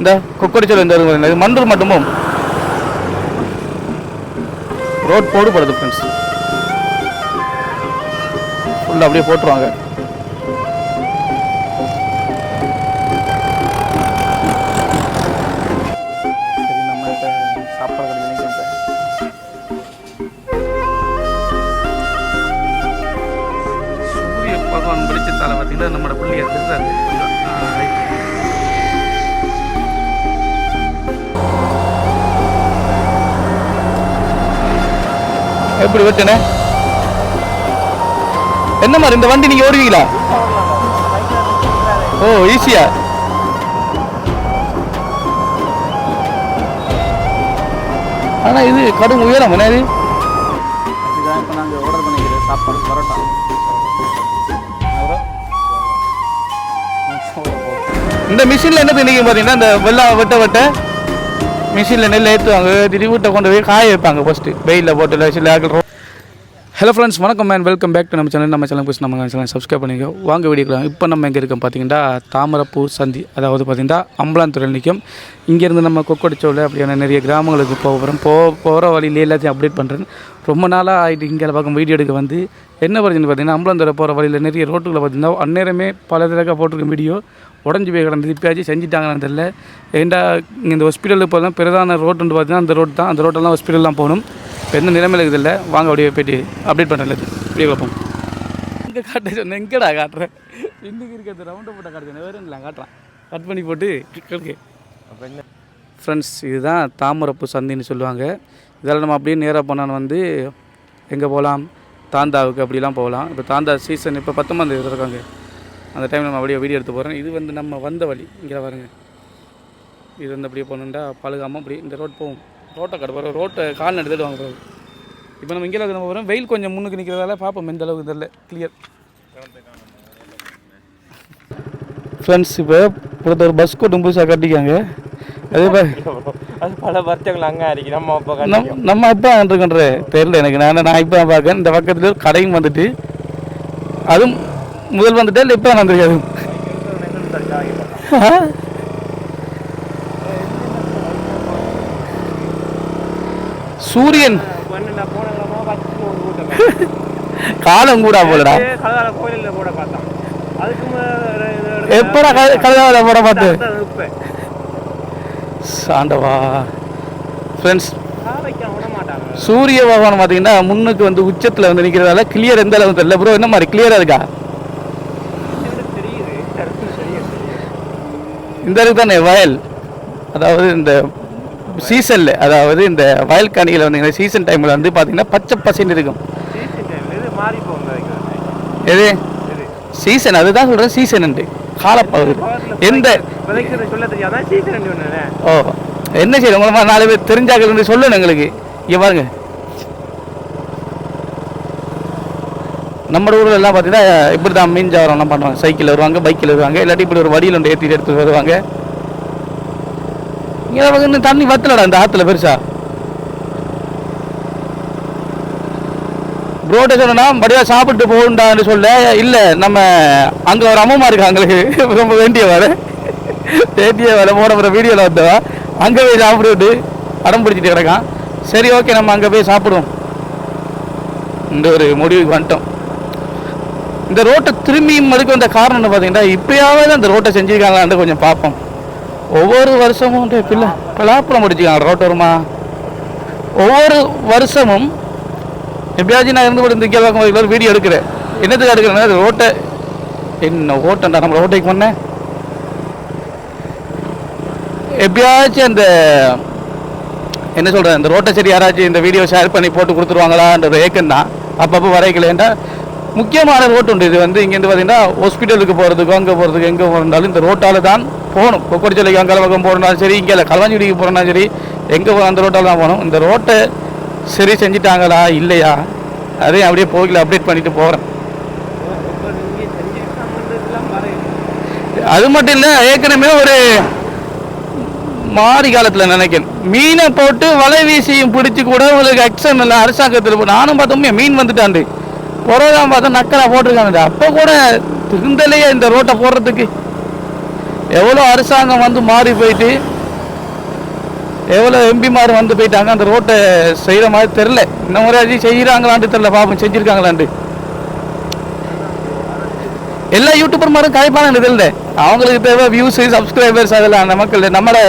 இந்த கொக்கரிச்சல் இந்த இது மண்டூர் மட்டுமும். ரோட் போடுபடுது ஃப்ரெண்ட்ஸ் ஃபுல்லாக அப்படியே போட்டுருவாங்க. எப்படி வெட்டுனே என்ன மாதிரி இந்த வண்டி நீங்க ஓடுவீங்களா? ஓ ஈஸியா ஆனா இது கடும் உயரம் என்ன இது? இந்த மிஷினில் என்ன தெரியும் பார்த்தீங்கன்னா இந்த வெள்ளம் வெட்ட வெட்ட மிஷினில் நெல் ஏற்றுவாங்க திடீர் வீட்டை கொண்டு போய் காய வைப்பாங்க ஃபஸ்ட்டு வெயிலில் போட்டு சில ஆக்கள் ஹலோ ஃப்ரெண்ட்ஸ் வணக்கம் மேன் வெல்கம் பேக் டு நம்ம சேனல் நம்ம சேனல் போய் நம்ம சேனல் சப்ஸ்கிரைப் பண்ணிக்கோ. வாங்க வீடியோக்கலாம் இப்போ நம்ம எங்கே இருக்கோம் பார்த்தீங்கன்னா தாமரப்பூர் சந்தி அதாவது பார்த்தீங்கன்னா அம்பலாந்துறையில் நிற்கும் இங்கேருந்து நம்ம கொக்கடிச்சோவில் அப்படியான நிறைய கிராமங்களுக்கு போக போகிறோம் போ போகிற வழியிலே எல்லாத்தையும் அப்டேட் பண்ணுறேன் ரொம்ப நாளாக ஆகிட்டு இங்கே பக்கம் வீடியோ எடுக்க வந்து. என்ன பிரச்சனை பார்த்தீங்கன்னா அம்பலாந்துறை போகிற வழியில் நிறைய ரோட்டுகளை பார்த்தீங்கன்னா அந்நேரமே பல தடவை போட்டிருக்க வீடியோ. உடஞ்சி போய் கிடந்தது. இப்போயாச்சும் செஞ்சுட்டாங்கன்னு தெரியல. ஏண்டா இந்த ஹாஸ்பிட்டலுக்கு போகலாம் பிரதான ரோட்டுன்னு பார்த்தீங்கன்னா அந்த ரோட் தான். அந்த ரோட்டெல்லாம் ஹாஸ்பிட்டல்லாம் போகணும். இப்போ எந்த நிலைமையில் இருக்குது இல்லை? வாங்க அப்படியே போயிட்டு அப்டேட் பண்ணுறேன் இப்படியே பார்ப்போம் இங்கே காட்ட சொன்னேன். எங்கடா காட்டுறேன்? இன்னைக்கு இருக்கிறது ரவுண்டை போட்ட காட்டுறேன் வேறு இல்லை காட்டுறேன்? கட் பண்ணி போட்டு கேளுக்கு ஃப்ரெண்ட்ஸ் இதுதான் தாமரப்பு சந்தின்னு சொல்லுவாங்க. இதெல்லாம் நம்ம அப்படியே நேராக போனான்னு வந்து எங்கே போகலாம்? தாந்தாவுக்கு அப்படிலாம் போகலாம். இப்போ தாந்தா சீசன் இப்போ பத்தொம்பது இருக்காங்க அந்த டைம் நம்ம அப்படியே வீடியோ எடுத்து போகிறோம் இது வந்து நம்ம வந்த வழி. இங்கே பாருங்க. இது வந்து அப்படியே போகணுண்டா பழுகாமல் அப்படி இந்த ரோட் போகும். ரோட்டை கடை போகிறோம் ரோட்டை கால் எடுத்துட்டு வாங்க போகிறோம் இப்போ நம்ம இங்கே நம்ம போகிறோம் வெயில் கொஞ்சம் முன்னுக்கு நிற்கிறதால பார்ப்போம். எந்த அளவுக்கு தெரியல. கிளியர் ஃப்ரெண்ட்ஸ் இப்போ ஒருத்தர் ஒரு பஸ் கூட்டம் புதுசாக கட்டிக்காங்க அதே மாதிரி அது பல வருஷங்கள் அங்கே இருக்கு. நம்ம அப்போ நம் நம்ம அப்பா இருக்கன்ற தெரியல எனக்கு. நான் நான் இப்போ பார்க்கேன் இந்த பக்கத்துல ஒரு கடையும் வந்துட்டு அதுவும் முதல் வந்துட்டே இல்லை இப்போ வந்திருக்காது சூரியன். காலம் கூட போலடா. போட எப்படா கலகால போட பார்த்து? சாண்டவா. ஃப்ரெண்ட்ஸ் விட மாட்டாங்க சூரிய பகவான் பார்த்தீங்கன்னா முன்னுக்கு வந்து உச்சத்தில் வந்து நிற்கிறதால கிளியர் எந்த அளவு தெரியல. ப்ரோ என்ன மாதிரி கிளியராக இருக்கா தெரியுது தெரியுது இந்த அளவுக்கு தானே வயல். அதாவது இந்த சீசனில் அதாவது இந்த வயல் காணிகள் வந்து சீசன் டைமில் வந்து பார்த்தீங்கன்னா பச்சை பசைன்னு இருக்கும். எது? சீசன் அதுதான் சொல்கிறேன் சீசன் காலப்பகுதி. எந்த ஓ என்ன செய்யணும்? உங்களை நாலு பேர் தெரிஞ்சாக்கள் சொல்லணும் எங்களுக்கு. இங்கே பாருங்க. நம்ம ஊரில் எல்லாம் பார்த்தீங்கன்னா இப்படி தான் மீன் ஜாவரம்லாம் பண்ணுவாங்க. சைக்கிளில் வருவாங்க பைக்கில் வருவாங்க இல்லாட்டி இப்படி ஒரு வடியில் ஒன்று ஏற்றிட்டு எடுத்து வருவாங்க. இங்கே வந்து இன்னும் தண்ணி வத்தலடா இந்த ஆற்றுல பெருசா. ரோட்டை சொன்னா படியா சாப்பிட்டு போகண்டான்னு சொல்ல இல்லை நம்ம அங்கே ஒரு அம்மா இருக்காங்களுக்கு ரொம்ப வேண்டிய வர வேண்டிய வர போன முறை வீடியோவில் வந்தவா. அங்கே போய் சாப்பிட்டு அடம் பிடிச்சிட்டு கிடக்கான். சரி ஓகே நம்ம அங்கே போய் சாப்பிடுவோம். இந்த ஒரு முடிவுக்கு வந்துட்டோம். இந்த ரோட்டை திரும்பியும் மறுக்க வந்த காரணம் பார்த்தீங்கன்னா இப்பயாவது அந்த ரோட்டை செஞ்சுருக்காங்களான்னு கொஞ்சம் பார்ப்போம். ஒவ்வொரு வருஷமும் பிள்ளை பலாப்பழம் முடிச்சுக்காங்க வருமா? ஒவ்வொரு வருஷமும் எப்பயாச்சும் நான் இருந்து கொண்டு இந்த இங்கே பார்க்கும் ஒரு வீடியோ எடுக்கிறேன். என்னத்துக்கு எடுக்கிறேன்னா அது ரோட்டை என்ன ஓட்டண்டா நம்ம ரோட்டைக்கு பண்ணேன் எப்பயாச்சும் அந்த என்ன சொல்கிறேன் இந்த ரோட்டை சரி யாராச்சும் இந்த வீடியோ ஷேர் பண்ணி போட்டு கொடுத்துருவாங்களான்றது ஏக்கம் தான் அப்பப்போ வரைக்கலேன்டா முக்கியமான ரோட்டு உண்டு. இது வந்து இங்கேருந்து பார்த்தீங்கன்னா ஹாஸ்பிட்டலுக்கு போகிறதுக்கு அங்கே போகிறதுக்கு எங்கே போகிறதாலும் இந்த ரோட்டால் தான் போகணும். கொக்கடிச்சலைக்கு அங்கே பக்கம் போகிறனாலும் சரி இங்கே இல்லை களவாஞ்சிடிக்கு போகிறனாலும் சரி எங்கே போகிற அந்த ரோட்டால் தான் போகணும். இந்த ரோட்டை சரி செஞ்சிட்டாங்களா? இல்லையா? அதையும் அப்படியே போகல அப்டேட் பண்ணிட்டு போகிறேன் அது மட்டும் இல்லை ஏற்கனவே ஒரு மாறி காலத்தில் நினைக்கிறேன். மீனை போட்டு வலை வீசியும் பிடிச்சி கூட உங்களுக்கு அக்ஷன் இல்லை அரசாங்கத்தில் நானும் பார்த்தோமே மீன் வந்துட்டாண்டு. புறதான் பார்த்தா நக்கலாக போட்டிருக்காங்க அப்போ கூட திருந்தலையே இந்த ரோட்டை போடுறதுக்கு. எவ்வளோ அரசாங்கம் வந்து மாறி போயிட்டு எவ்வளோ எம்பிமார் வந்து போயிட்டாங்க அந்த ரோட்டை செய்கிற மாதிரி தெரில இந்த முறை அது செய்கிறாங்களான்ட்டு தெரில பாப்போம் செஞ்சுருக்காங்களான்ட்டு. எல்லா யூடியூபர் மாதிரியும் கதைப்பான இதில் அவங்களுக்கு தேவை வியூஸு சப்ஸ்கிரைபர்ஸ் அதெல்லாம். அந்த இல்லை நம்மளோட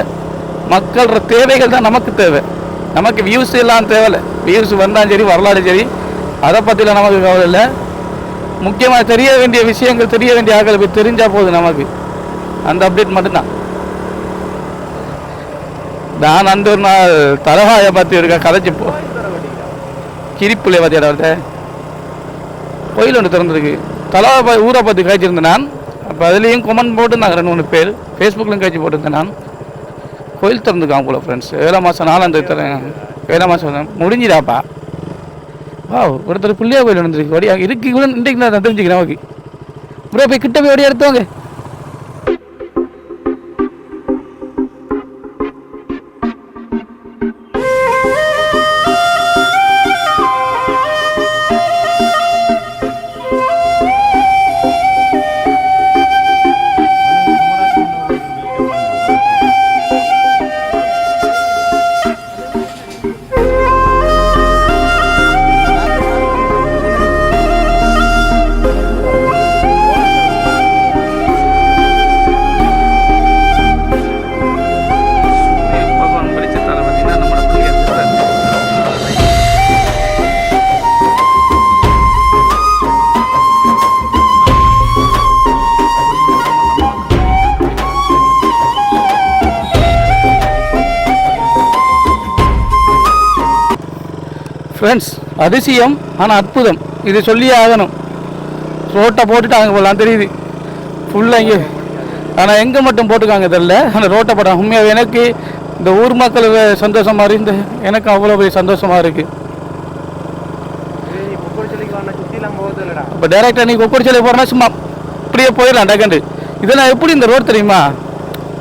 மக்களோட தேவைகள் தான் நமக்கு தேவை. நமக்கு வியூஸ் எல்லாம் தேவையில்ல. வியூஸ் வந்தாலும் சரி வரலாறு சரி அதை பற்றிலாம் நமக்கு கவலை இல்லை. முக்கியமாக தெரிய வேண்டிய விஷயங்கள் தெரிய வேண்டிய ஆட்களை போய் தெரிஞ்சால் போதும் நமக்கு. அந்த அப்டேட் மட்டும்தான். நான் அந்த ஒரு நாள் தலகாயை பற்றி இருக்கேன் கதைச்சு போ. கிரிப்புலையை பற்றி இடத்த கோயில் ஒன்று திறந்துருக்கு. தலவா ஊரை பற்றி காய்ச்சிருந்தேன் நான். அப்போ அதுலேயும் கொமெண்ட் போட்டுருந்தாங்க ரெண்டு மூணு பேர். ஃபேஸ்புக்லையும் காய்ச்சி போட்டிருந்தேன் நான். கோயில் திறந்துருக்கான் போல ஃப்ரெண்ட்ஸ் ஏழாம் மாதம் நாலாம் தேதி தரேன் ஏழாம் மாதம் முடிஞ்சிடாப்பா. வா ஒருத்தர் புள்ளியா கோயில் நடந்திருக்கு. வடியா இருக்கு கூட இன்றைக்கு நான் தெரிஞ்சுக்கிறேன் ஓகே ப்ரோ போய் கிட்ட போய் வடியா எடுத்துவாங்க ஃப்ரெண்ட்ஸ் அதிசயம் ஆனால் அற்புதம். இது சொல்லியே ஆகணும். ரோட்டை போட்டுட்டாங்க போலாம் தெரியுது. ஃபுல்லாக இங்கே. ஆனால் எங்கே மட்டும் போட்டுக்காங்க தெரில அந்த ரோட்டை போட்டாங்க உண்மையாக எனக்கு இந்த ஊர் மக்கள் சந்தோஷமாக இருந்து எனக்கு அவ்வளோ பெரிய சந்தோஷமாக இருக்குது இப்போ டேரெக்டாக நீ கொக்கடிச்சலை போகிறனா சும்மா அப்படியே போயிடலாம் டக்கண்டு இதெல்லாம் எப்படி இந்த ரோட் தெரியுமா?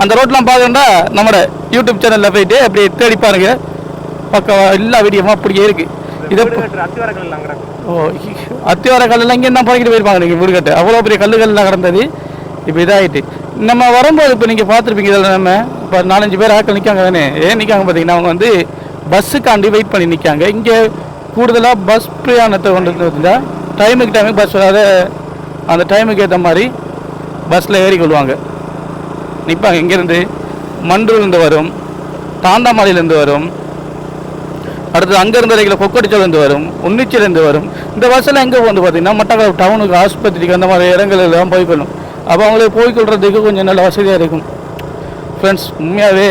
அந்த ரோட்லாம் பார்க்கணுன்னா நம்மளோட யூடியூப் சேனலில் போயிட்டு அப்படியே தேடி பாருங்க. பக்கம் எல்லா வீடியோமா அப்படியே இருக்குது இதை ஓ அத்திவார கல்லெல்லாம் இங்கே தான் பறக்கிட்டு போயிருப்பாங்க நீங்கள் வீடு கட்டு. அவ்வளோ பெரிய கல்லுகள்லாம் கிடந்தது. இப்போ இதாகிட்டு நம்ம வரும்போது இப்போ நீங்கள் பார்த்துருப்பீங்க இதில் நம்ம இப்போ நாலஞ்சு பேர் ஆட்கள் நிற்காங்க தானே? ஏன் நிற்காங்க பார்த்தீங்கன்னா அவங்க வந்து பஸ்ஸுக்காண்டி வெயிட் பண்ணி நிற்காங்க இங்கே கூடுதலாக பஸ் பிரயாணத்தை கொண்டு வந்து டைமுக்கு டைமுக்கு பஸ் வராத அந்த டைமுக்கு ஏற்ற மாதிரி பஸ்ஸில் ஏறிக்கொள்வாங்க நிற்பாங்க இங்கேருந்து மண்டூர்லேருந்து வரும் தாந்தாமலையிலேருந்து வரும் அடுத்து அங்கேருந்து வரைக்கிற கொக்கடிச்சலேருந்து வரும் உன்னிச்சிலேருந்து வரும். இந்த பஸ்ஸில் எங்கே வந்து பார்த்தீங்கன்னா மட்டக்களப்பு டவுனுக்கு ஆஸ்பத்திரிக்கு அந்த மாதிரி இடங்கள்லாம் போய்க்கொள்ளும் அப்போ அவங்களுக்கு போய்க்கொள்கிறதுக்கு கொஞ்சம் நல்ல வசதியாக இருக்கும். ஃப்ரெண்ட்ஸ் உண்மையாகவே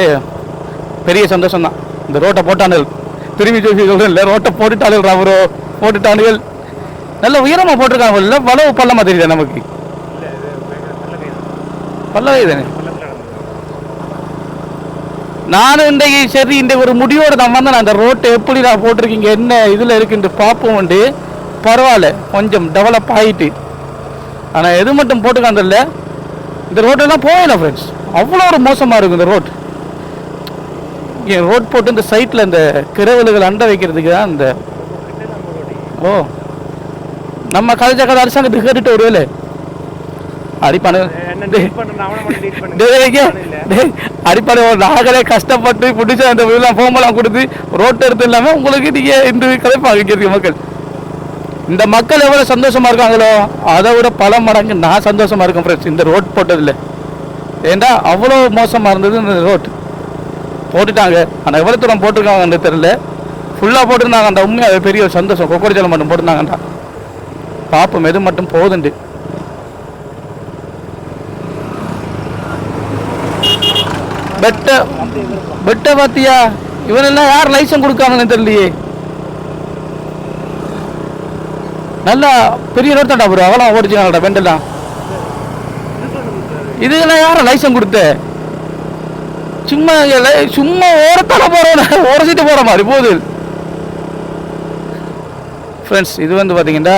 பெரிய சந்தோஷம் தான் இந்த ரோட்டை போட்டானுகள். திரும்பி சொல்லி சொல்கிறேன் இல்லை ரோட்டை போட்டுட்டானுகள் அவரோ போட்டுட்டானுகள். நல்ல உயரமாக போட்டிருக்காங்க இல்லை வளவு பள்ளமாக தெரியுது நமக்கு? இல்லை பல்லவே தானே நானும் இன்றைக்கு சரி இன்றைக்கு ஒரு முடிவோடு தான் வந்தேன். அந்த ரோட்டை எப்படி நான் போட்டிருக்கீங்க என்ன இதில் இருக்குன்ட்டு பார்ப்போம் உண்டு. பரவாயில்ல கொஞ்சம் டெவலப் ஆகிட்டு ஆனால் எது மட்டும் போட்டுக்காந்தில்ல இந்த ரோட்டெல்லாம் போகல ஃப்ரெண்ட்ஸ் அவ்வளோ ஒரு மோசமாக இருக்கும் இந்த ரோட் இங்கே ரோட் போட்டு இந்த சைட்டில் இந்த கிரவலுகள் அண்டை வைக்கிறதுக்கு தான் இந்த ஓ. நம்ம கதைச்ச அரசாங்கத்துக்கு கேட்டுட்டு வருவேல அடிப்பானு. ஒரு நாங்களே கஷ்டப்பட்டு பிடிச்ச அந்த இதெல்லாம் ஃபோமெல்லாம் கொடுத்து ரோட் எடுத்து இல்லாமல் உங்களுக்கு நீங்க இந்த கதைப்பாங்க வைக்கிறதுக்கு மக்கள். இந்த மக்கள் எவ்வளவு சந்தோஷமா இருக்காங்களோ அதை விட பல மடங்கு நான் சந்தோஷமா இருக்கேன் ஃப்ரெண்ட்ஸ் இந்த ரோட் போட்டதில்ல ஏண்டா அவ்வளோ மோசமா இருந்தது இந்த ரோட் போட்டுட்டாங்க. ஆனால் எவ்வளோ தூரம் போட்டிருக்காங்கன்னு தெரியல. ஃபுல்லாக போட்டிருந்தாங்க அந்த உண்மையாக பெரிய ஒரு சந்தோஷம். கொக்கரிச்சலம் மட்டும் போட்டிருந்தாங்கடா பார்ப்போம் எது மட்டும் போகுதுண்டு பெட்ட பெட்ட பாத்தியா? இவனெல்லாம் யார் லைசன்ஸ் கொடுக்காங்கன்னு தெரியலையே. நல்லா பெரிய ரோட் தாண்டா ப்ரோ அவெல்லாம் ஓடிச்சுக்காங்கடா பெண்டெல்லாம் இதுக்கெல்லாம் யாரும் லைசன்ஸ் கொடுத்த? சும்மா சும்மா ஓரத்தால போறோம் ஓரசிட்டு போற மாதிரி போகுது ஃப்ரெண்ட்ஸ் இது வந்து பார்த்தீங்கன்னா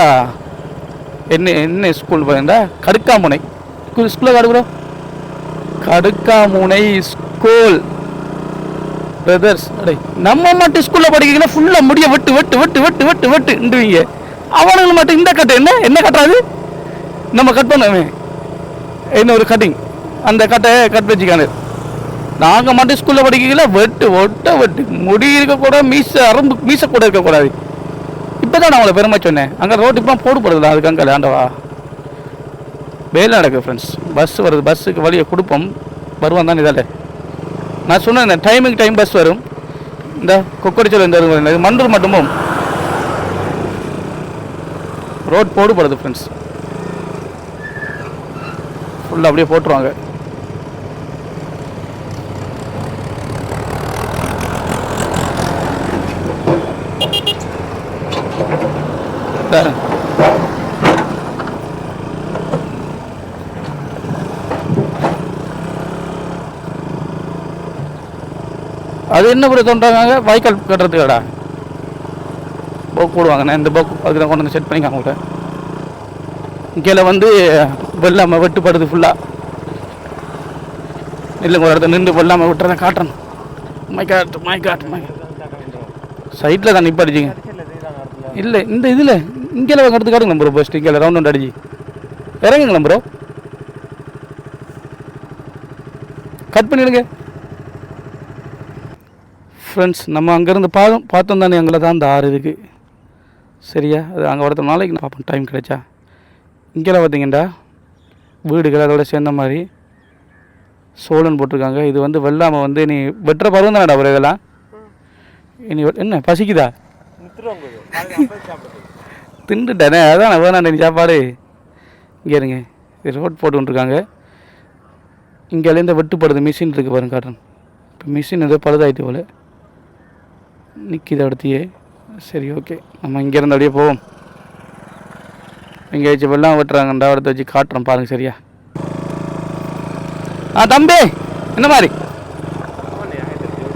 என்ன என்ன ஸ்கூல் பார்த்தீங்கன்னா கடுக்காமுனை. ஸ்கூலில் காடு ப்ரோ கடுக்காமுனை ஸ்கூல் பிரதர்ஸ் அடே நம்ம மட்டும் ஸ்கூலில் படிக்கிறீங்கன்னா ஃபுல்லாக முடிய வெட்டு வெட்டு வெட்டு வெட்டு வெட்டு வெட்டுன்றீங்க அவனுங்க மட்டும் இந்த கட்டு என்ன? என்ன கட்டாது நம்ம கட் பண்ணுவேன் என்ன ஒரு கட்டிங் அந்த கட்டை கட் வச்சுக்கானு. நாங்கள் மட்டும் ஸ்கூலில் படிக்கல வெட்டு ஒட்ட வெட்டு. முடி இருக்கக்கூடாது மீச அரும்பு மீச கூட இருக்கக்கூடாது. இப்போ தான் நான் உங்களை பெருமை சொன்னேன். அங்கே ரோட்டு இப்போ போடுபடுதுல அதுக்கு அங்கே ஆண்டவா. வேலை நடக்குது ஃப்ரெண்ட்ஸ் பஸ் வருது பஸ்ஸுக்கு வழியை கொடுப்போம். வருவான் தான் இதால. நான் சொன்னேன் டைமுக்கு டைம் பஸ் வரும். இந்த கொக்கடிச்சல் இந்த மண்டூர் மட்டும் போகும். ரோட் போடுபடுது ஃப்ரெண்ட்ஸ் ஃபுல்லாக அப்படியே போட்டுருவாங்க. பாரு. அது என்ன இப்படி தோன்றாங்க வாய்க்கால் கட்டுறதுக்காடா? போக்கு போடுவாங்கண்ணே இந்த போக்கு அதுக்கு கொண்டு வந்து செட் பண்ணிக்க அவங்கள்ட்ட. கீழே வந்து வெள்ளாமல் வெட்டுப்படுது ஃபுல்லாக இல்லைங்க ஒரு இடத்துல நின்று வெள்ளாமல் விட்டுறத காட்டணும். My God my God my சைட்டில் தான் நிப்பாடிச்சிங்க இல்லை இந்த இதில் இங்கே எடுத்து காட்டுங்க ப்ரோ ஃபஸ்ட்டு இங்கே ரவுண்ட் ரவுண்ட் அடிச்சு. இறங்குங்களா ப்ரோ கட் பண்ணிடுங்க. ஃப்ரெண்ட்ஸ் நம்ம அங்கேருந்து பா பார்த்தோம் தானே அங்கே தான் அந்த ஆறு இருக்குது சரியா? அது அங்கே ஒருத்தர் நாளைக்கு நான் பார்ப்போம் டைம் கிடைச்சா. இங்கேலாம் பார்த்தீங்கண்டா வீடுகள் அதோட சேர்ந்த மாதிரி. சோழன் போட்டிருக்காங்க. இது வந்து வெள்ளாமல் வந்து நீ வெட்டுற பருவம் தானடா ஒரு இதெல்லாம்? இனி என்ன பசிக்குதா? தின்னுட்டேனே அதான் நான் வேணாம் நீ சாப்பாடு. இங்கே இருங்க. இது ரோட் போட்டு இங்கேலேருந்து வெட்டுப்படுது மிஷின் இருக்குது பாருங்க காட்டுறேன். இப்போ மிஷின் ஏதோ பழுதாயிட்டு போல. நிற்கிது அடுத்தியே. சரி ஓகே. நம்ம இங்கேருந்து அப்படியே போவோம். இங்கே வச்சு வெள்ளம் வெட்டுறாங்கண்டா அடுத்து வச்சு காட்டுறோம் பாருங்கள் சரியா? ஆ தம்பி! என்ன மாதிரி?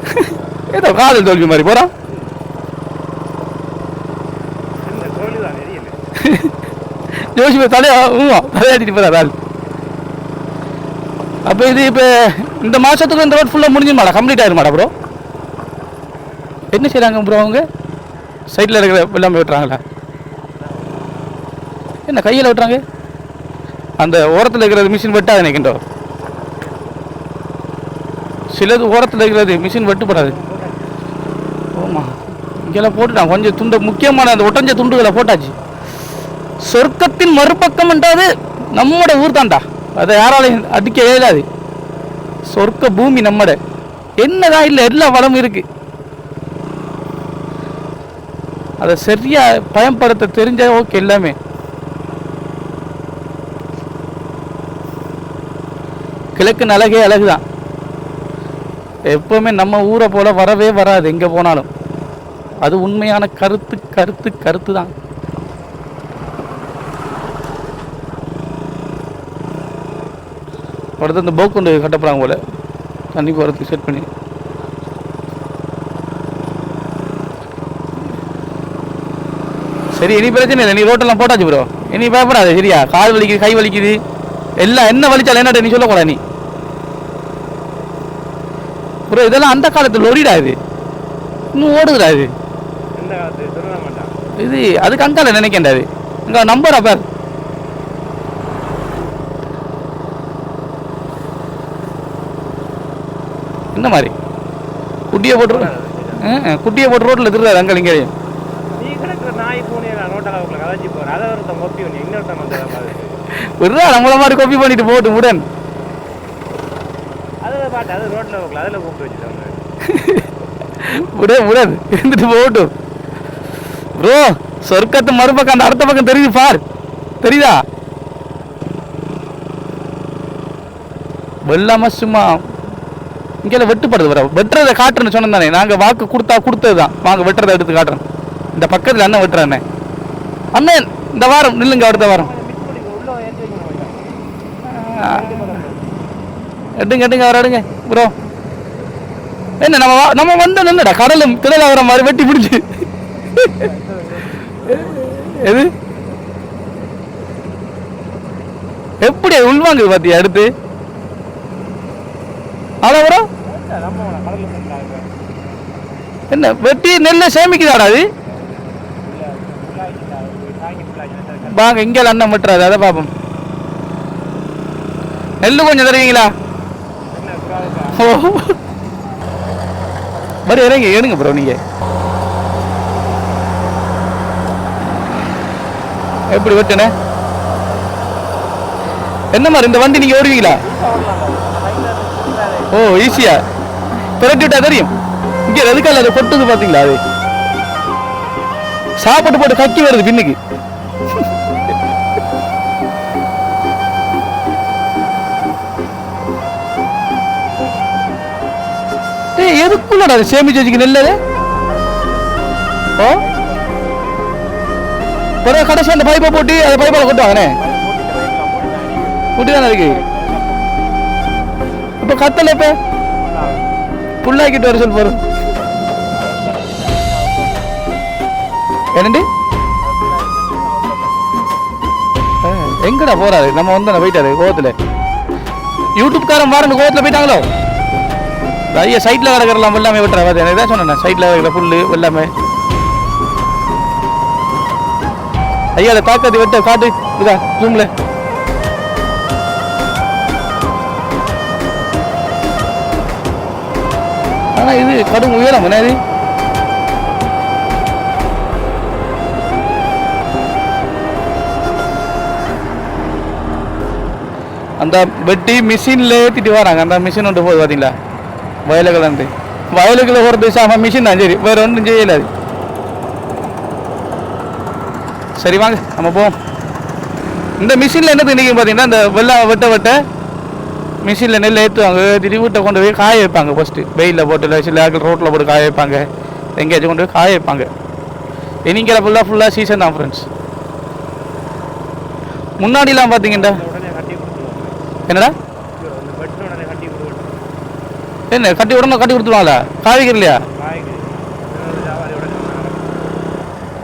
ஏதோ காதல் தோல்வி மாதிரி போகிறான் இந்த ஜோசிப தலையா ஊமா தலையாட்டிட்டு போதா ஆள் அப்போ இது இப்போ இந்த மாதத்துக்கு இந்த ரோட் ஃபுல்லாக முடிஞ்சுமாடா கம்ப்ளீட் ஆயிருமாடா ப்ரோ என்ன செய்கிறாங்க ப்ரோ அவங்க? சைட்டில் இருக்கிற எல்லாமே வெட்டுறாங்களா? என்ன கையில் வெட்டுறாங்க? அந்த ஓரத்தில் இருக்கிறது மிஷின் வெட்டாது நினைக்கின்றோம். சிலது ஓரத்தில் இருக்கிறது மிஷின் வெட்டுப்படாது. ஆமாம் இங்கெல்லாம் போட்டுட்டான். கொஞ்சம் துண்டு முக்கியமான அந்த ஒட்டஞ்ச துண்டுகளை போட்டாச்சு. சொர்க்கத்தின் மறுபக்கம் என்றாது நம்மட ஊர் தான்டா. அதை யாராலையும் அடிக்க இயலாது. சொர்க்க பூமி நம்மட. என்னதான் இல்லை எல்லா வளமும் இருக்கு. அதை சரியாக பயன்படுத்த தெரிஞ்ச ஓகே எல்லாமே. கிழக்கு அழகே அழகு தான் எப்போவுமே நம்ம ஊரை போல் வரவே வராது எங்கே போனாலும். அது உண்மையான கருத்து கருத்து கருத்து தான் அடுத்து இந்த போக்குண்டு கட்டப்படுறாங்க போல. தண்ணி போகிறதுக்கு செட் பண்ணி. சரி இனி பிரச்சனை இல்லை. நீ ரோட்டெல்லாம் போட்டாச்சு ப்ரோ இனி பயப்படாது சரியா? கால் வலிக்குது கை வலிக்குது. எல்லாம் என்ன வலிச்சாலும் என்னட்ட நீ சொல்லக்கூடாது நீ. ப்ரோ இதெல்லாம் அந்த காலத்து லொரிடா இது? இன்னும் ஓடுதுடா இது. இது அதுக்கு அங்கால நினைக்கேன்டா அது அங்க நம்பரா பார். என்ன மாதிரி? குட்டியை போட்டு குட்டியை போட்டு ரோட்டில் திருறாரு அங்கே இங்கே. விடுறா நம்மள மாதிரி காப்பி பண்ணிட்டு போட்டு உடன் விட விடாது இருந்துட்டு போகட்டும். ப்ரோ சொர்க்கத்து மறுபக்கம் அந்த அடுத்த பக்கம் தெரியுது பார். தெரியுதா? வெள்ளாம சும்மா இங்கே வெட்டுப்படுது வர வெட்டுறதை காட்டுறேன்னு சொன்னேன் தானே. நாங்கள் வாக்கு கொடுத்தா கொடுத்தது தான் வாங்க வெட்டுறதை எடுத்து காட்டுறேன். இந்த பக்கத்தில் அண்ணன் வெட்டுறேன் அண்ணன் இந்த வாரம் நில்லுங்க அடுத்த வாரம். எடுங்க எடுங்க வர எடுங்க ப்ரோ என்ன நம்ம நம்ம வந்து நின்னுடா கடலும் திடல வர மாதிரி வெட்டி பிடிச்சி. எது? எப்படி உள்வாங்குது பாத்தியா அடுத்து? அவ்வளோ ப்ரோ என்ன வெட்டி நெல்லை சேமிக்குதாடா அது? பாங்க வாங்க இங்கே அண்ணன் விட்டுறாரு. அதை பார்ப்போம். நெல் கொஞ்சம் தருவீங்களா? என்ன ஓ. பரி இறங்கி ஏனுங்க ப்ரோ நீங்கள் எப்படி வெட்டுனே? என்ன மாதிரி இந்த வண்டி நீங்கள் ஓடுவீங்களா? ஓ ஈஸியா புரட்டி விட்டா தெரியும். இங்கே எதுக்கால அதை கொட்டுது பார்த்தீங்களா அது? சாப்பாட்டு போட்டு கக்கி வருது பின்னுக்கு. ஏய் எதுக்குள்ளடா அது சேமிச்சு வச்சுக்க நெல்லது? ஓ பிறகு கடைசி அந்த பைப்பை போட்டு அந்த பைப்பால் கொட்டுவாங்கண்ணே கூட்டி தானே இருக்கு. இப்போ கத்தல இப்போ? புல்லாக்கிட்டு வர சொல் போகிறோம் என்னண்டு எங்கடா போறாரு? நம்ம வந்து போயிட்டாரு கோவத்துல. யூடியூப்காரன் வாரண்டு கோவத்துல போயிட்டாங்களோ? நிறைய சைட்டில் கிடக்கிறலாம் எல்லாமே விட்டுறா பார்த்து எனக்கு தான் சொன்னேன் சைட்டில் கிடக்கிற புல் எல்லாமே ஐயா அதை தாக்கத்தை வெட்ட காட்டு. இதா ஜூம்ல ஆனால் இது கடும் உயரம். என்ன இது அந்த வெட்டி மிஷினில் ஏற்றிட்டு வராங்க. அந்த மிஷின் ஒன்று போகுது பார்த்தீங்களா இருந்து வயலுக்குள்ள போகிறது சாம மிஷின் தான் சரி வேறு ஒன்றும் செய்யல அது சரி வாங்க நம்ம போவோம் இந்த மிஷினில் என்ன திணிக்கும் பார்த்தீங்கன்னா இந்த வெள்ளம் வெட்ட வெட்ட மிஷினில் நெல் ஏற்றுவாங்க திடீர் வீட்டை கொண்டு போய் காய வைப்பாங்க ஃபஸ்ட்டு வெயிலில் போட்டு சில ஆட்கள் ரோட்டில் போட்டு காய வைப்பாங்க எங்கேயாச்சும் கொண்டு போய் காய வைப்பாங்க இனிங்கிற ஃபுல்லாக ஃபுல்லாக சீசன் தான் ஃப்ரெண்ட்ஸ் முன்னாடிலாம் கொடுத்துருவாங்க என்னடா இந்த பெட்டு உடனே கட்டி கொடுத்துருவாங்க என்ன கட்டி உடனே கட்டி கொடுத்துருவாங்களா காய்கறி இல்லையா?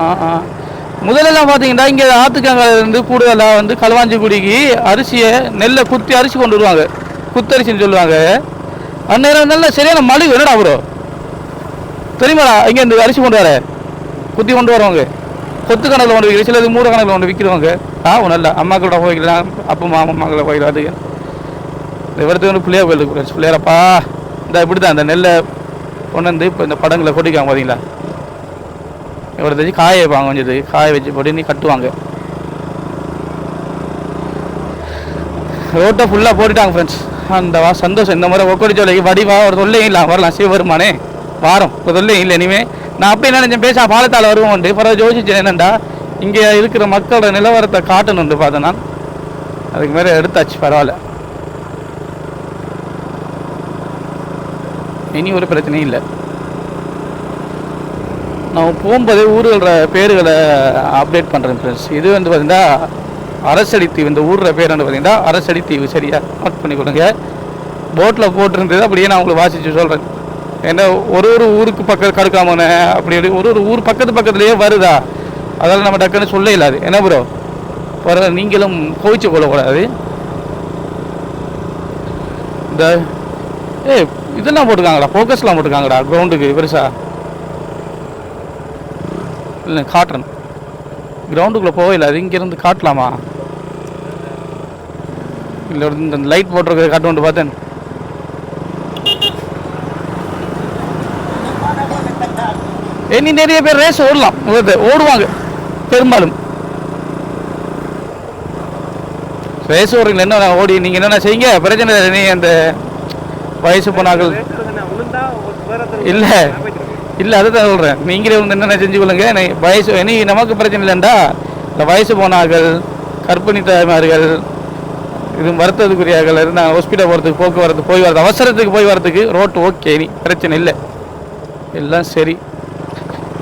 ஆ ஆ. முதலெல்லாம் பார்த்தீங்கன்னா இங்கே ஆத்துக்காங்கல கூடுதலாக வந்து களுவாஞ்சிக்குடிக்கு அரிசியை நெல்லை குத்தி அரிசி கொண்டு வருவாங்க. குத்தரிசின்னு சொல்லுவாங்க. அந்நேரம் நல்ல சரியான மலிவு. என்னடா ப்ரோ தெரியுமாடா இங்கே இந்த அரிசி கொண்டு வர? குத்தி கொண்டு வருவாங்க. கொத்து கணக்கில் கொண்டு விற்கிற சிலது மூட கணக்கில் கொண்டு விற்கிறவங்க. ஆ நல்லா அம்மாக்களோட போய்க்கலாம் அப்பா மாமா அம்மாக்களோட போய்க்கலாம் அது. இவரத்துக்கு இடத்துக்கு வந்து பிள்ளையார் பிள்ளையாரப்பா. இந்த இப்படி தான் இந்த நெல்லை கொண்டு வந்து இப்போ இந்த படங்களை கொட்டிக்காங்க பார்த்தீங்களா இவரை தெரிஞ்சு காய வைப்பாங்க கொஞ்சம் காய வச்சு போட்டு நீ கட்டுவாங்க. ரோட்டை ஃபுல்லாக போட்டுட்டாங்க ஃப்ரெண்ட்ஸ் அந்த வா சந்தோஷம் இந்த முறை ஒக்கடி சொல்லைக்கு வடிவா ஒரு தொல்லையும் இல்லை வரலாம் சிவபெருமானே. வாரம் இப்போ தொல்லையும் இல்லை இனிமே. நான் அப்படி நினைச்சேன் பேச பாலத்தால் வருவோம் பிறகு யோசிச்சேன் என்னண்டா இங்கே இருக்கிற மக்களோட நிலவரத்தை காட்டணுண்டு பார்த்தேன் நான். அதுக்கு மேலே எடுத்தாச்சு பரவாயில்ல. இனி ஒரு பிரச்சனையும் இல்லை. நான் போகும்போதே ஊர்களோட பேர்களை அப்டேட் பண்ணுறேன் ஃப்ரெண்ட்ஸ் இது வந்து பார்த்தீங்கன்னா அரசடி தீவு இந்த ஊரோட பேர் வந்து பார்த்தீங்கன்னா அரசடி தீவு சரியா? நோட் பண்ணி கொடுங்க. போட்டில் போட்டிருந்தது அப்படியே நான் உங்களுக்கு வாசித்து சொல்கிறேன் ஏன்னா ஒரு ஒரு ஊருக்கு பக்கம் கடுக்காமனே அப்படி அப்படி ஒரு ஒரு ஊர் பக்கத்து பக்கத்துலேயே வருதா? அதெல்லாம் நம்ம டக்குன்னு சொல்ல இல்லாது என்ன ப்ரோ வர நீங்களும் கோவிச்சு கொள்ளக்கூடாது. இந்த ஏய் இதெல்லாம் போட்டிருக்காங்களா? ஃபோக்கஸ்லாம் போட்டிருக்காங்கடா கிரவுண்டுக்கு பெருசா. இல்லை காட்டுறேன் கிரவுண்டுக்குள்ளே போகல அது இங்கேருந்து காட்டலாமா? இல்லை இந்த லைட் போட்டிருக்க காட்டுவோண்டு பார்த்தேன். இனி நிறைய பேர் ரேஸ் ஓடலாம். ஓடுவாங்க பெரும்பாலும். ரேஸ் ஓடுறீங்களா? என்ன ஓடி நீங்கள் என்னென்ன செய்யுங்க? பிரச்சனை இல்லை நீ அந்த வயசு போனார்கள். இல்லை. இல்லை அதை தான் சொல்கிறேன் நீங்களே வந்து என்னென்ன செஞ்சு கொள்ளுங்க? நீ- வயசு இனி நமக்கு பிரச்சனை இல்லைண்டா. இந்த வயசு போனார்கள் கர்ப்பிணி தாய்மார்கள் இது மருத்துவத்துக்குரியார்கள் இருந்தாங்க ஹாஸ்பிட்டல் போகிறதுக்கு போக்குவரத்து போய் வரது அவசரத்துக்கு போய் வரதுக்கு ரோட்டு ஓகே நீ பிரச்சனை இல்லை. எல்லாம் சரி.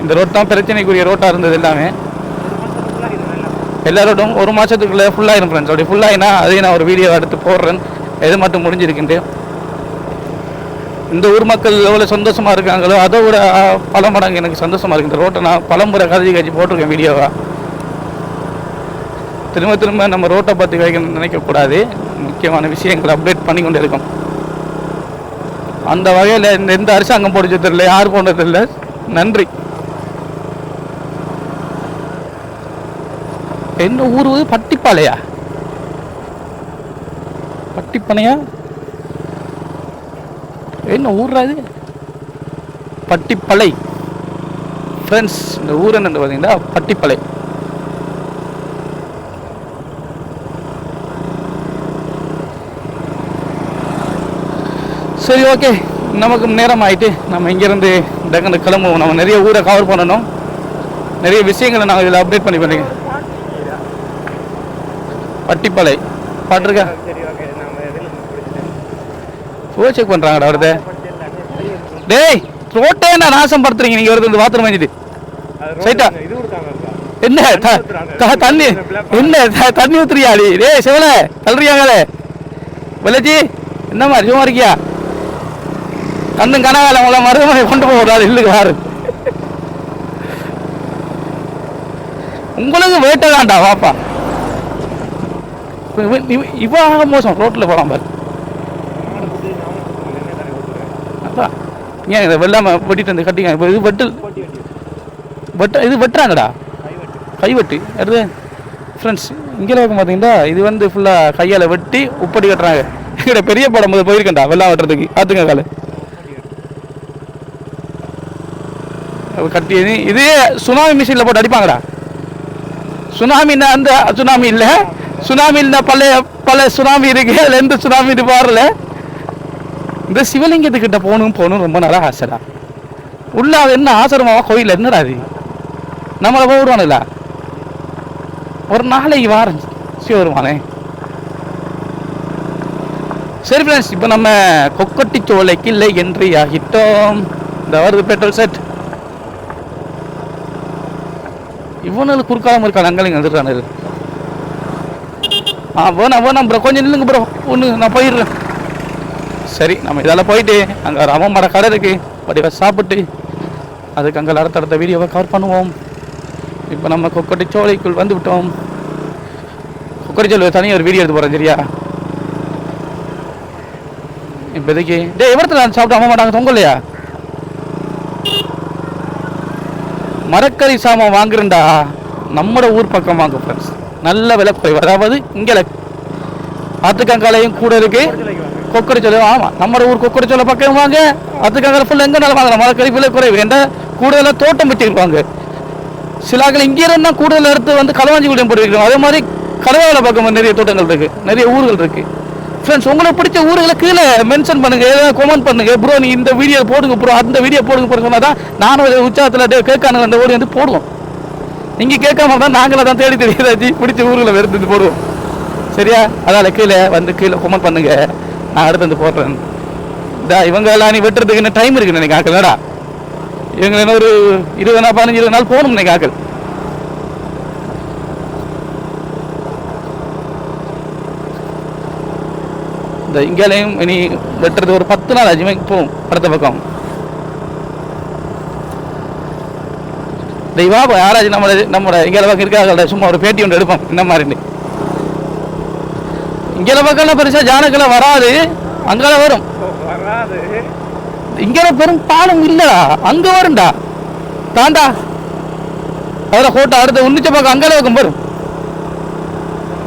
இந்த ரோட் தான் பிரச்சனைக்குரிய ரோட்டாக இருந்தது எல்லாமே. எல்லா ரோட்டும் ஒரு மாதத்துக்குள்ளே ஃபுல்லாகிடும் ஃப்ரெண்ட்ஸ் அப்படி ஃபுல்லாகினா அதையும் நான் ஒரு வீடியோ எடுத்து போடுறேன். எது மட்டும் முடிஞ்சிருக்குன்ட்டு. இந்த ஊர் மக்கள் எவ்வளோ சந்தோஷமாக இருக்காங்களோ அதை விட பல மடங்கு எனக்கு சந்தோஷமாக இருக்கு. இந்த ரோட்டை நான் பலமுறை கதை காட்சி போட்டிருக்கேன் வீடியோவா. திரும்ப திரும்ப நம்ம ரோட்டை பற்றி வைக்கணும்னு நினைக்கக்கூடாது முக்கியமான விஷயங்களை அப்டேட் பண்ணி கொண்டு இருக்கோம். அந்த வகையில் இந்த எந்த அரசாங்கம் போடுச்சு தெரியல யார் போனதில்லை நன்றி. என்ன ஊர்? பட்டிப்பாளையா? பட்டிப்பனையா? என்ன ஊர்ரா இது? பட்டிப்பளை. ஃப்ரெண்ட்ஸ் இந்த ஊர் என்னன்னு பார்த்தீங்கன்னா பட்டிப்பளை. சரி ஓகே நமக்கு நேரம் ஆயிட்டு நம்ம இங்கேருந்து டக்குன்னு கிளம்புவோம். நம்ம நிறைய ஊரை கவர் பண்ணணும். நிறைய விஷயங்களை நாங்கள் இதில் அப்டேட் பண்ணி பண்ணுங்க பட்டிப்பளை. பாட்டிருக்கா சரி ஓகே நம்ம இதில் பிடிச்சிட்டேன் ஃபோன் செக் பண்ணுறாங்கடா வருது டேய் ரோட்டே என்ன நாசம் படுத்துறீங்க நீங்கள் வருது இந்த பாத்ரூம் வாங்கிட்டு இருக்கா என்ன தண்ணி என்ன தண்ணி ஊத்துறியாடி டேய் சிவல தள்ளுறியாங்களே வெள்ளச்சி என்ன மாதிரி சும்மா இருக்கியா கண்ணும் கனகால உங்களை மருதமனை கொண்டு போகிறாரு இல்லுக்கு யாரு உங்களுக்கு வேட்டை தான்டா வாப்பா இவ- இவ- இவ- இவன் ஆக மோசம் ரோட்டில் போகிறான் பாரு நாலு புட்டு நாம சுத்தம் என்ன தடவை கொடுத்துருவேன் அதான் ஏன் இதை வெள்ளாம வெட்டிட்டு வந்து கட்டிங்க? இப்போ இது வெட்டு வெட்ட இது வெட்டுறாங்கடா. கைவெட்டு. அது ஃப்ரெண்ட்ஸ் இங்கே இருக்கும் பார்த்தீங்கன்னா இது வந்து ஃபுல்லாக கையால் வெட்டி உப்படி கட்டுறாங்க. இங்கே பெரிய படம் போது போயிருக்கேன்டா வெள்ளம் வெட்டுறதுக்கு. ஆத்துங்க காலு. கட்டி இதே சுனாமி மிஷினில் போட்டு அடிப்பாங்கடா. சுனாமின்னா அந்த சுனாமி இல்லை. சுனாமின்னா பழைய பல சுனாமி இருக்கு. அதில் எந்த சுனாமி இது பாருல. இந்த சிவலிங்கத்துக்கிட்ட போகணும் போகணும் ரொம்ப நல்லா ஆசைடா. உள்ள அது என்ன ஆசிரமாவா? கோயில் என்னடா அது நம்மளை போடுவானுல ஒரு நாளைக்கு வாரம் சிவருமானே சரி ஃப்ரெண்ட்ஸ் இப்போ நம்ம கொக்கட்டி சோலைக்கு இல்லை என்று ஆகிட்டோம். இந்த வருது பெட்ரோல் செட் இவனுக்கு குறுக்காலம் இருக்கான் அங்கலைங்க வந்துடுறானு. ஆ வேணாம் வேணாம் ப்ரோ கொஞ்சம் நில்லுங்க ப்ரோ ஒன்று நான் போயிடுறேன். சரி நம்ம இதெல்லாம் போயிட்டு அங்கே ரவம் மர கடை இருக்கு. வடிவ சாப்பிட்டு அதுக்கு அங்கே அடுத்தடுத்த வீடியோவை கவர் பண்ணுவோம். இப்போ நம்ம கொக்கட்டி சோலைக்குள் வந்து விட்டோம். கொக்கட்டி சோலை தனியாக ஒரு வீடியோ எடுத்து போகிறேன் சரியா? இப்போதைக்கு டேய் நான் சாப்பிட்டு அம்மா மாட்டாங்க தொங்கலையா? மரக்கறி சாமான் வாங்குறேன்டா. நம்மட ஊர் பக்கம் வாங்க ஃப்ரெண்ட்ஸ் நல்ல விலை குறைவு. அதாவது இங்கே பார்த்துக்கங்காலையும் கூட இருக்கு. கொக்கரிச்சோலை ஆமாம் நம்ம ஊர் கொக்கரிச்சோலை பக்கம் வாங்க. அதுக்காக ஃபுல்லாக எங்கே நல்லா வாங்கலாம் மழை விலை குறைவு. ஏன்டா? கூடுதலாக தோட்டம் வச்சிருப்பாங்க சிலாக்கள் இங்கே இருந்தால் கூடுதல் எடுத்து வந்து கலவாஞ்சி குடியம் போட்டு அதே மாதிரி கடவாவில் பக்கம் நிறைய தோட்டங்கள் இருக்கு. நிறைய ஊர்கள் இருக்கு. ஃப்ரெண்ட்ஸ் உங்களுக்கு பிடிச்ச ஊர்களை கீழே மென்ஷன் பண்ணுங்க. ஏதாவது கமெண்ட் பண்ணுங்க. ப்ரோ நீ இந்த வீடியோ போடுங்க ப்ரோ அந்த வீடியோ போடுங்க ப்ரோ சொன்னால் தான் நானும் உற்சாகத்தில் கேட்கானுங்க. அந்த ஓடி வந்து போடுவோம். நீங்கள் கேட்காம தான் நாங்களே தான் தேடி தெரியாதாச்சு பிடிச்ச ஊர்களை வெறுத்து போடுவோம். சரியா? அதனால் கீழே வந்து கீழே கமெண்ட் பண்ணுங்க. நான் அடுத்து வந்து போடுறேன். டா இவங்க எல்லாம் நீ வெட்டுறதுக்கு என்ன டைம் இருக்கு நினைக்க ஆக்கலடா இவங்க என்ன ஒரு இருபது நாள் பதினஞ்சு இருபது நாள் போகணும் நினைக்க ஆக்கல். இந்த இங்கேலையும் இனி வெட்டுறது ஒரு பத்து நாள் அஜிமே போகும் அடுத்த பக்கம். தெய்வா யாராச்சும் நம்ம நம்ம இங்கே பக்கம் இருக்காங்க சும்மா ஒரு பேட்டி ஒன்று எடுப்போம். இந்த மாதிரி? இங்கே பக்கம்லாம் பெருசாக ஜானக்கெல்லாம் வராது அங்கே வரும். வராது இங்கே பெரும் பாலம் இல்லடா அங்க வரும்டா. தாண்டா. அதில் கோட்டை அடுத்த உன்னிச்ச பக்கம் அங்கே பக்கம் வரும்.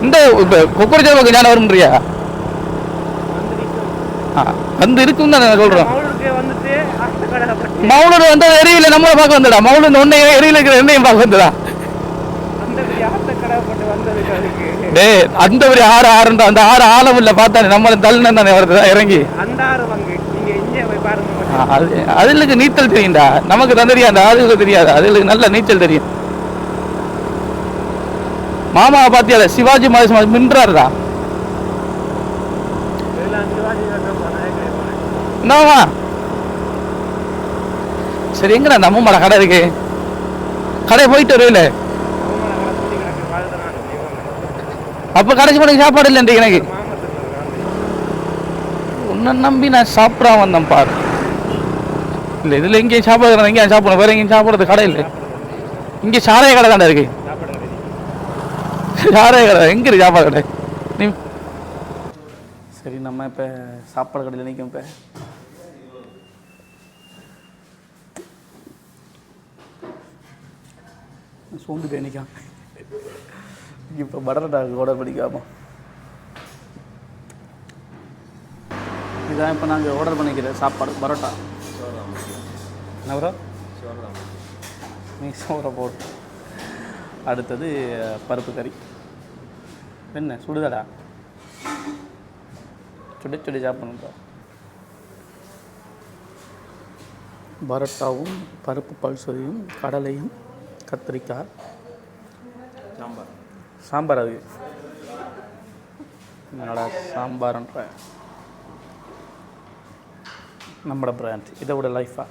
இந்த இப்போ கொக்குரிச்ச பக்கம் ஞானம் வரும்ன்றியா? வந்து இருக்கும் தான் நான் சொல்கிறேன் அவளுக்கு வந்துட்டு மவுனூர் வந்து நம்மளை பார்க்க வந்துடா. மவுனூர் ஒன்றையும் எரியல இருக்கிற என்னையும் பார்க்க வந்துடா அந்த யாத்த கடை போட்டு வந்ததுக்கு டேய் அந்த ஒரு ஆறு ஆறுண்டா அந்த ஆறு ஆழம் இல்லை பார்த்தானே நம்மளை தள்ளின தானே வருது இறங்கி. ஆறு அது அதுகளுக்கு நீச்சல் தெரியும்டா. நமக்கு தான் தெரியாது அதுகளுக்கு தெரியாது. அதுகளுக்கு நல்ல நீச்சல் தெரியும். மாமாவை பார்த்தியால சிவாஜி மகேஷ் மின்றாருடா. என்னவா சரி எங்கடா நம்ம கடை இருக்கு? கடை போயிட்டு வருவில்ல அவங்கள கடை சுற்றி கிடக்கு வாழ்தான் அப்போ கடைசி மணிக்கு சாப்பாடு இல்லை எனக்கு. உன்னை நம்பி நான் சாப்பிடா வந்தேன் பாரு. இல்லை இதில் எங்கேயும் சாப்பாடு எங்கேயும் சாப்பிடணும். வேற எங்கேயும் சாப்பிட்றது கடை இல்லை. இங்கே சாராய கடை தானே இருக்கு. சாப்பாடு சாராய கடை எங்கே இருக்கு சாப்பாடு கடை? நீ சரி நம்ம இப்போ சாப்பாடு கடையில் நிற்கும் இப்போ. சோம்பு தேனிக்கா இப்போ பட்டர் டாக் ஆர்டர் பண்ணிக்காம. இதான் இப்போ நாங்கள் ஆர்டர் பண்ணிக்கிற சாப்பாடு பரோட்டா. என்ன ப்ரோ நீ சோறை போட்டு அடுத்தது பருப்பு கறி. என்ன சுடுதடா? சுட சுட சாப்பிடணும் ப்ரோ பரோட்டாவும் பருப்பு பல்சொதியும் கடலையும் கத்திரிக்காய். சாம்பார். சாம்பார் அது. என்னடா சாம்பார்ன்ற. நம்மளோட பிராண்ட் இதை விட லைஃபா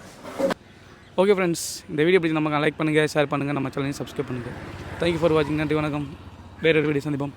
ஓகே ஃப்ரெண்ட்ஸ் இந்த வீடியோ பிடிச்சி நம்ம லைக் பண்ணுங்கள் ஷேர் பண்ணுங்கள் நம்ம சேனலையும் சப்ஸ்கிரைப் பண்ணுங்கள் தேங்க்யூ ஃபார் வாட்சிங் நன்றி வணக்கம். வேறு ஒரு வீடியோ சந்திப்போம்.